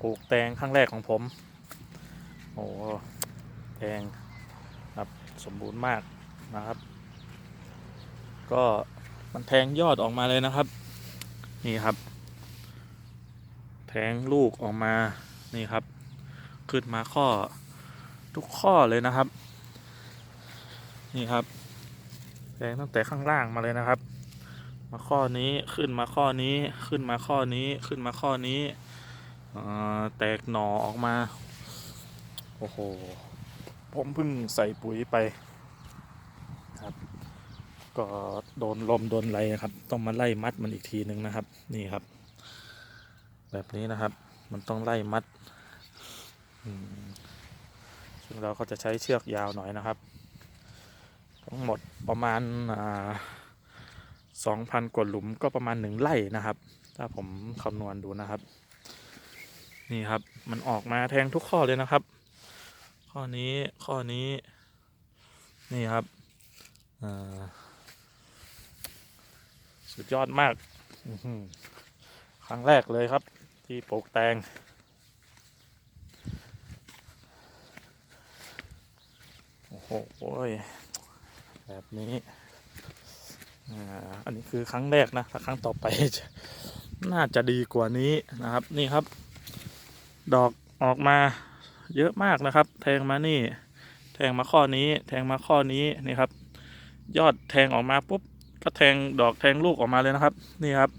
ปลูกแตงครั้งแรกของผม โอ้แตงครับสมบูรณ์มากนะครับ ก็มันแทงยอดออกมาเลยนะครับ นี่ครับ แทงลูกออกมานี่ครับ ขึ้นมาข้อทุกข้อเลยนะครับ นี่ครับแทงตั้งแต่ข้างล่างมาเลยนะครับ มาข้อนี้ขึ้นมาข้อนี้ขึ้นมาข้อนี้ขึ้นมาข้อนี้ แตกหน่อออกมา โอ้โห ผมเพิ่งใส่ปุ๋ยไปครับ ก็โดนลมโดนอะไรครับ ต้องมาไล่มัดมันอีกทีนึงนะครับ นี่ครับ แบบนี้นะครับ มันต้องไล่มัด ซึ่งเราก็จะใช้เชือกยาวหน่อยนะครับ ทั้งหมดประมาณสองพันกว่าหลุมก็ประมาณหนึ่งไร่นะครับ ถ้าผมคำนวณดูนะครับ นี่ครับ มันออกมาแทงทุกข้อเลยนะครับ ข้อนี้ข้อนี้ นี่ครับสุดยอดมากครั้งแรกเลยครับ ที่ปลูกแตงโอ้โหแบบนี้อ่าอันนี้คือครั้งแรกนะถ้าครั้งต่อไป น่าจะดีกว่านี้นะครับ นี่ครับ ดอกออกมาเยอะมากนะครับ แทงมานี่ แทงมาข้อนี้ แทงมาข้อนี้นี่ครับ ยอดแทงออกมาปุ๊บก็แทงดอกแทงลูกออกมาเลยนะครับ นี่ครับ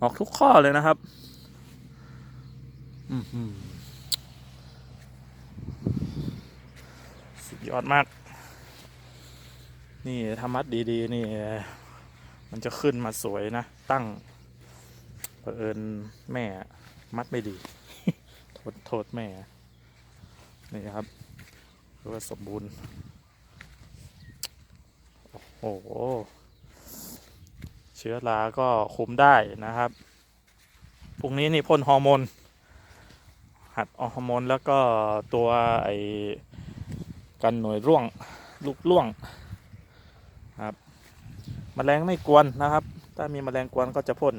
ออกทุกข้อเลยนะครับสุดยอดมาก นี่ถ้ามัดดีๆ นี่ มันจะขึ้นมาสวยนะ ตั้งเผอิญแม่มัดไม่ดี ษโทษแม่ นี่ครับคือว่าสมบูรณ์ โอ้โห เชื้อราก็คุมได้นะครับพรุ่งนี้นี่พ่นฮอร์โมน หัดออฮอร์โมนแล้วก็ตัวไอ้กันหน่วยร่วงลูกร่วงครับมแมลงไม่กวนนะครับ ถ้ามีแมลงกวนก็จะพ่น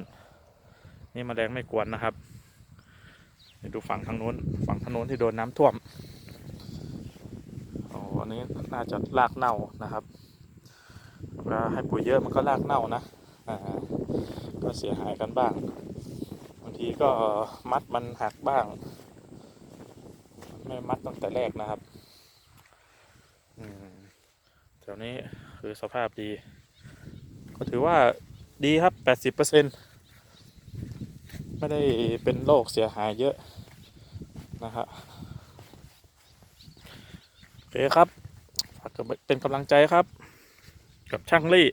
นี่แมลงไม่กวนนะครับ ดูฝั่งทางนู้น ฝั่งทางนู้นที่โดนน้ำท่วมอ๋ออันนี้น่าจะรากเน่านะครับเวลาให้ปุ๋ยเยอะมันก็รากเน่านะอ่าก็เสียหายกันบ้างบางทีก็มัดมันหักบ้าง ไม่มัดตั้งแต่แรกนะครับอืมแถวนี้คือสภาพดี ก็ถือว่าดีครับ 80% ไม่ได้เป็นโรคเสียหายเยอะนะครับโอเคครับฝากเป็นกำลังใจครับ กับช่างลี่